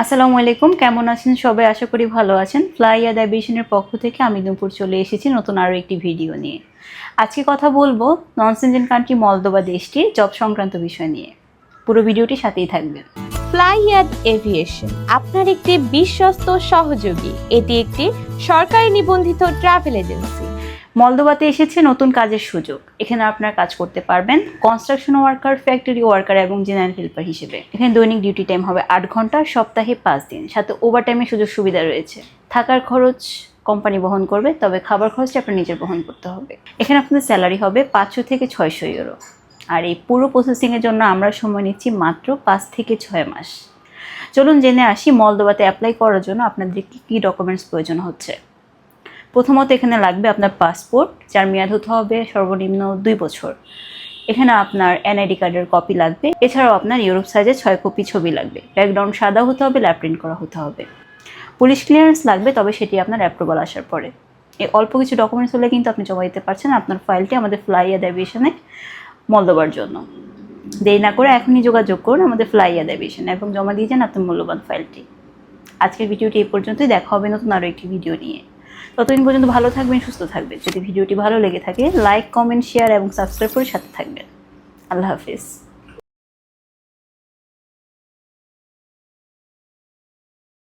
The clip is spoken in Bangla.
আসসালামু আলাইকুম, কেমন আছেন সবাই? আশা করি ভালো আছেন। ফ্লাই ইয়াদ অ্যাভিয়েশনের পক্ষ থেকে আমি দুপুর চলে এসেছি নতুন আরও একটি ভিডিও নিয়ে। আজকে কথা বলব নন সিনজেন কান্ট্রি মলদোবা দেশটির জব সংক্রান্ত বিষয় নিয়ে। পুরো ভিডিওটি সাথেই থাকবেন। ফ্লাইয়াদ এভিয়েশন আপনার একটি বিশ্বস্ত সহযোগী। এটি একটি সরকারি নিবন্ধিত ট্রাভেল এজেন্সি মলদোবাতে এসেছে নতুন কাজের সুযোগ। এখানে আপনার কাজ করতে পারবেন কনস্ট্রাকশন ওয়ার্কার ফ্যাক্টরি ওয়ার্কার এবং জেনারেল হেল্পার হিসেবে। এখানে দৈনিক ডিউটি টাইম হবে আট ঘণ্টা, সপ্তাহে পাঁচ দিন। সাথে ওভার টাইমের সুযোগ সুবিধা রয়েছে। থাকার খরচ কোম্পানি বহন করবে, তবে খাবার খরচটা আপনার নিজের বহন করতে হবে। এখানে আপনাদের স্যালারি হবে পাঁচশো থেকে ছয়শো ইউরো আর এই পুরো প্রসেসিংয়ের জন্য আমরা সময় নিচ্ছি মাত্র পাঁচ থেকে ছয় মাস। চলুন জেনে আসি মলদোবাতে অ্যাপ্লাই করার জন্য আপনাদের কী কী ডকুমেন্টস প্রয়োজন হচ্ছে। প্রথমত এখানে লাগবে আপনার পাসপোর্ট যার মেয়াদ হতে হবে সর্বনিম্ন দুই বছর। এখানে আপনার এনআইডি কার্ডের কপি লাগবে। এছাড়াও আপনার ইউরোপ সাইজে ছয় কপি ছবি লাগবে। ব্যাকগ্রাউন্ড সাদা হতে হবে ল্যাপ প্রিন্ট করা হতে হবে। পুলিশ ক্লিয়ারেন্স লাগবে, তবে সেটি আপনার অ্যাপ্রুভাল আসার পরে। এই অল্প কিছু ডকুমেন্টস হলে কিন্তু আপনি জমা দিতে পারছেন আপনার ফাইলটি আমাদের ফ্লাইয়া অ্যাভিয়েশনে মলদোবার জন্য। দেরি না করে এখনই যোগাযোগ করুন আমাদের ফ্লাইয়া অ্যাভিয়েশনে এবং জমা দিয়ে যান আপনার মূল্যবান ফাইলটি আজকের ভিডিওটি এই পর্যন্তই। দেখা হবে নতুন আরও একটি ভিডিও নিয়ে। ততদিন পর্যন্ত ভালো থাকবেন, সুস্থ থাকবেন। যদি ভিডিওটি ভালো লেগে থাকে লাইক কমেন্ট শেয়ার এবং সাবস্ক্রাইব করে সাথে থাকবেন। আল্লাহ হাফিজ।